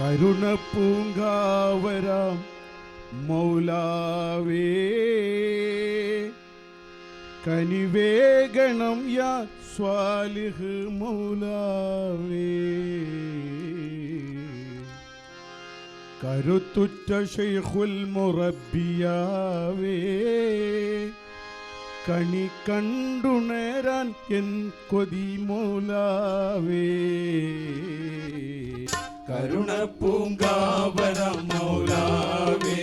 കരുണ പൂങ്കാവരാം മൗലാവേ. കനിവേഗണം യാ സ്വാലിഹ് മൗലാവേ. കരുത്തുറ്റ ഷെയ്ഖുൽ മുറബിയാവേ കണി കണ്ടുണരാൻ എൻ കൊതി മൗലാവേ. കരുണ പൂങ്കാവരം മൗലാവേ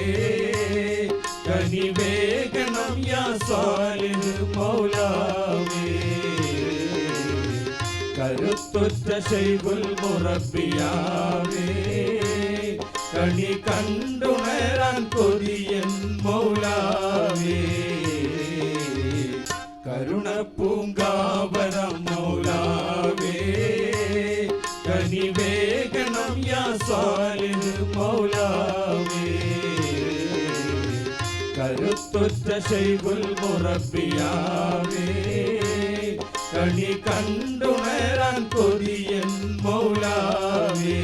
കനിവേഗണം യാ സ്വാലിഹ് മൗലാവേ. കരുത്തുറ്റ ശൈബുൽ മുറബിയാവേ കണി കണ്ടുണരാൻ കൊതിയൻ കരുത്തുറ്റ ശൈബുൽ മുറബിയാവേ കണി കണ്ടുണരാൻ കൊതിയൻ മൗലാവേ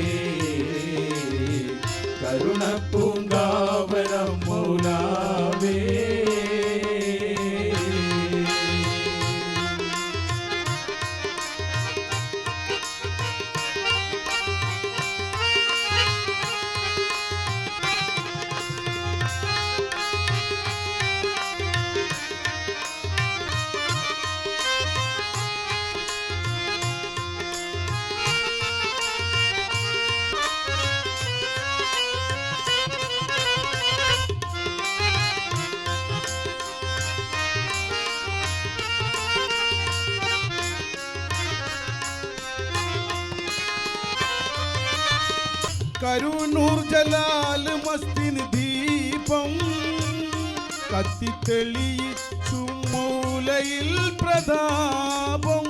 കരുണൂർ ജലാൽ മസ്തിന് ദീപം കത്തിത്തെളിയിച്ചു മൂലയിൽ പ്രതാപം.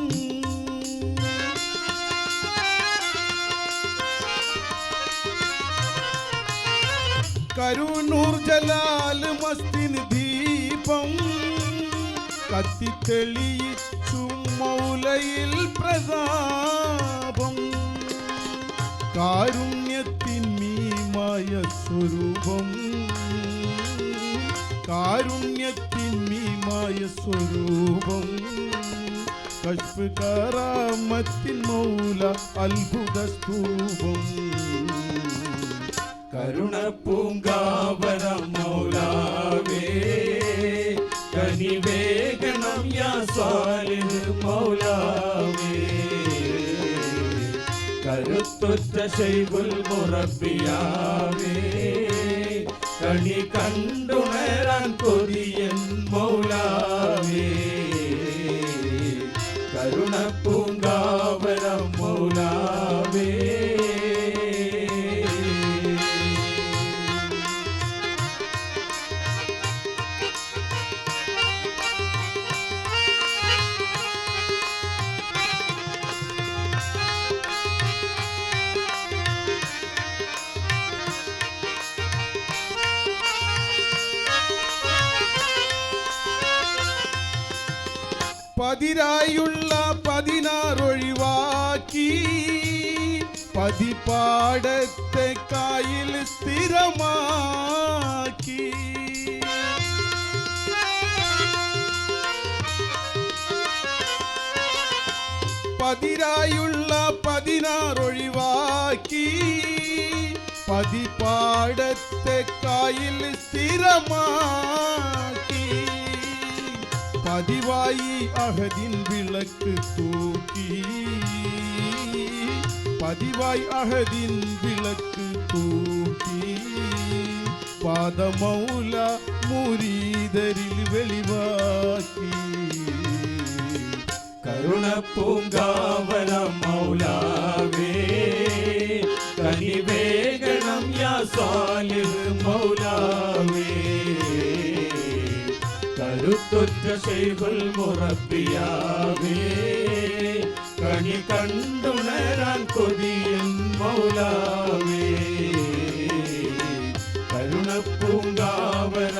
കരുണൂർ ജലാൽ മസ്തിന് ദീപം കത്തിത്തെളിയിച്ചു മൗലയിൽ പ്രതാപം. കാരുണ്യത്തിൻ മീമായ സ്വരൂപം കാരുണ്യത്തിൻ മീമായ സ്വരൂപം കഷ്പുകാരാമത്തിൻ മൗല അത്ഭുത സ്തൂപം. കരുണ പൂങ്കാവന മൗലാവേ കനിവേഗണം യാ കരുത്തുറ്റ ശൈബുൽ മുറബിയാവേ കണി കണ്ടുണരാൻ കൊതിയൻ பதிராயுள்ள பதினாறொழிவாக்கி பதிப்பாடத்தை காயில் ஸ்திரமாக்கி. பதிராயுள்ள பதினாறொழிவாக்கி பதிப்பாடத்தை காயில் ஸ்திரமாக்கி. പതിവായി അഹദിൻ വിളക്ക് തൂക്കി. പതിവായി അഹദിൻ വിളക്ക് തൂക്കി. പാദമൗല മുരീതരിൽ വെളിവാക്കി. കരുണ പൂങ്കാവന മൗലാവേ കനിവേഗണം യാ സാലിഹ് മൗലാവേ. കരുത്തുറ്റ ശൈഹുൽ മുറപ്പിയാവേ കണി കണ്ടുണരാൻ കൊതിയൻ മൗലാവേ. കരുണ പൂങ്കാവന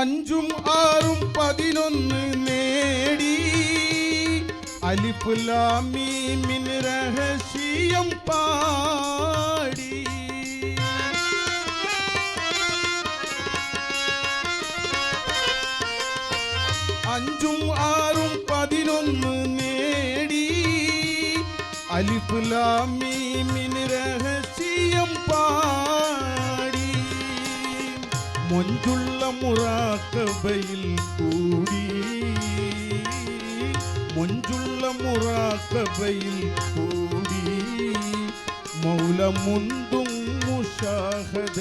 അഞ്ചും ആറും പതിനൊന്ന് നേടി. അലിഫുലാമീമിൻ രഹസ്യം പാടി. അഞ്ചും ആറും പതിനൊന്ന് നേടി. അലിഫുലാമീമിൻ മൊഞ്ചുള്ള മുറാക്കബയിൽ കൂടി മൊഞ്ചുള്ള മുറാക്കബയിൽ കൂടി മൗല മുന്തും മുഷാഹദയിലാടി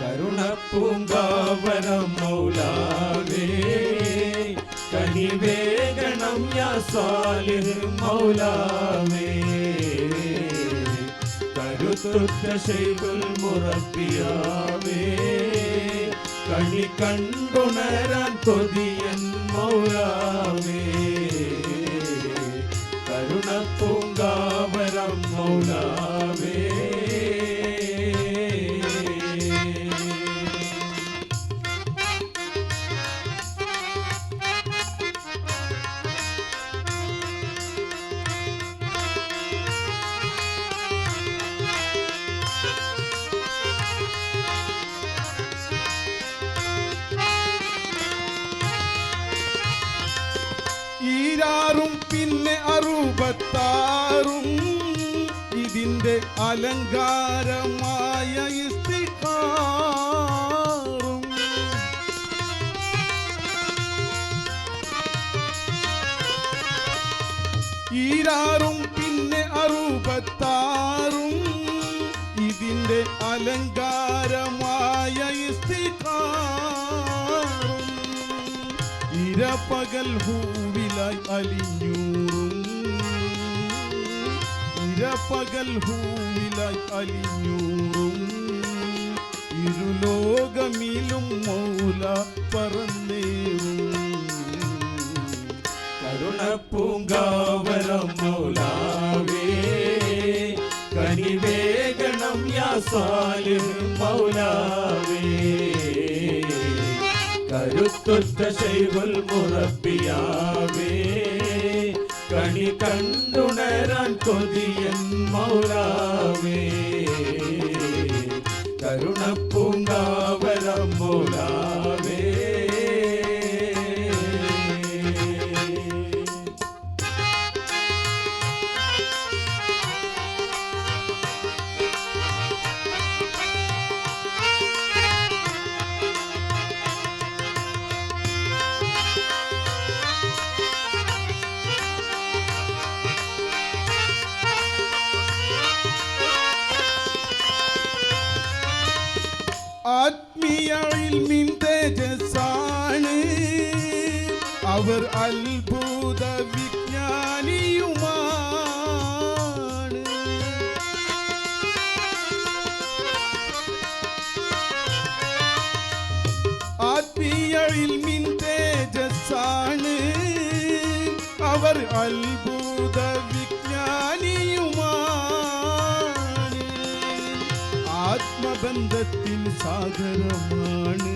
കരുണപ്പൂങ്കാവനം മൗലാവേ കനിവേഗണം യാ സാലിഹ് മൗലാവേ കരുത്തുറ്റ ശൈബുൽ മുറബിയാവേ കണി കണ്ടുണരാൻ കൊതിയൻ മൗലാവേ കരുണപ്പൂങ്കാവരം മൗലാവേ ഈരാറും പിന്നെ അറുപത്താറും. ഇതിന്റെ അലങ്കാരമായ ഇസ്തിഹാറും. ഈരാറും പിന്നെ അറുപത്താറും. ഇതിന്റെ അലങ്കാരമായ ഇരപകൽ ഹൂവിലായി അലിഞ്ഞൂറും. ഇരപ്പകൽ ഹൂവിലായി അലിഞ്ഞൂറും. ഇരുലോകമിലും മൗല പറന്നേറും. കരുണപ്പൂങ്കാവരം മൗലാവേ കനിവേഗണം യാസാലും മൗലാവേ. കരുത്തുറ്റ ശൈവൽ മുറബിയാവേ കണി കണ്ടുണരാൻ കൊതിയൻ മൗലാവേ കരുണപ്പൂങ്കാവരം ആത്മീയ ഇൽമിൻ തേജസ്സാണ് അവർ അത്ഭുത വിജ്ഞാനിയുമാണ് ആത്മീയ ഇൽമിൻ തേജസ്സാണ് അവർ അത്ഭുത വിജ്ഞാനിയുമാണ് ആത്മബന്ധത്തിൻ സാഗരമാണ്.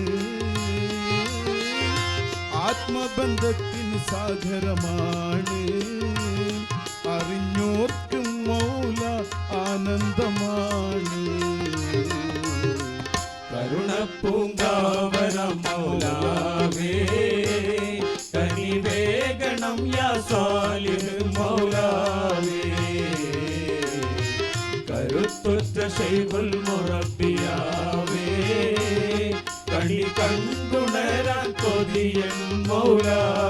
ആത്മബന്ധത്തിൻ സാഗരമാണ്. അറിഞ്ഞോർക്കും മൗല ആനന്ദമാണ്. കരുണപ്പൂങ്കാവന മൗലാവേ കനിവേഗണം യാ സാലിഹ് മൗലാവേ. കരുത്തുറ്റ ശൈബുൽ മുറബിയാവേ കൊതിയൻ മൗലാവേ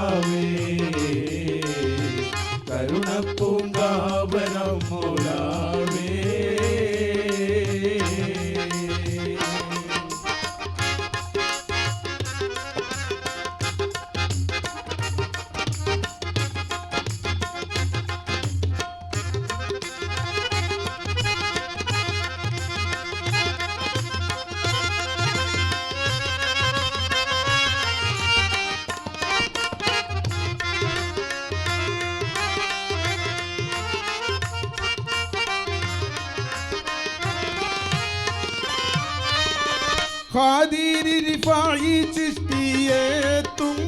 ഖാദിരി റിഫായി ചിഷ്ടിയേത്തും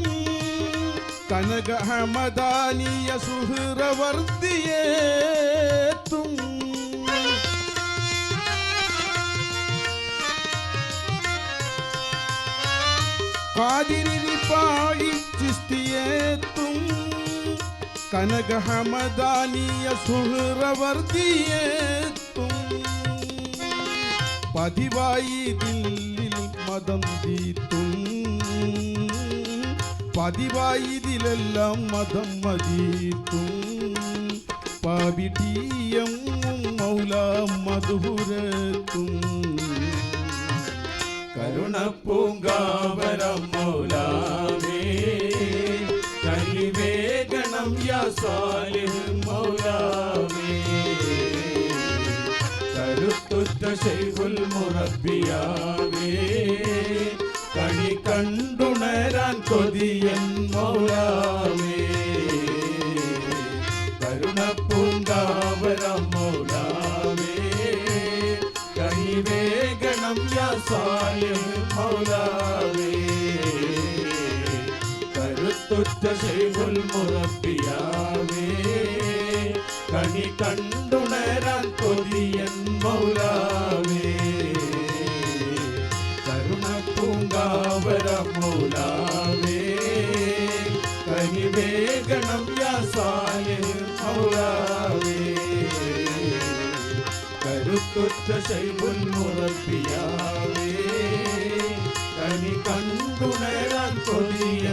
കനക ഹമദാനിയ സുഹൃവർദ്ദിയേത്തും ഖാദിരി റിഫായി ചിഷ്ടിയേത്തും കനക ഹമദാനിയ സുഹൃവർദ്ദിയേത്തും പതിവായി ദില്ലിൽ മതം തീത്തും പതിവായി ഇതിലെല്ലാം മതം മതീത്തും പവിടീയം മൗല മധുരത്തും കരുണപ്പൂങ്കാവരം മൗലാമേ കലിവേഗണം യാ സാലിഹ് മൗലാവേ കരുത്തുറ്റ ശൈഖുൽ മുറബിയാവേ കണി കണ്ടുണരാൻ കൊതിയൻ മൗലാവേ കരുണപ്പൂങ്കാവരം മൗലാവേ കണി വേഗണം സാലിഹ് മൗലാവേ കരുത്തുറ്റ ശൈഖുൽ മുറബിയാവേ കണി കണ്ടുണരാൻ കൊതിയൻ മൗലാവേ കരുണ പൂങ്കാവര മൗലാവേ കനി വേഗണം യാ സാലിഹ് മൗലാവേ കരുത്തുറ്റ ശൈബുൽ മുറബിയാവേ കനി കണ്ടുണരാൻ കൊതിയ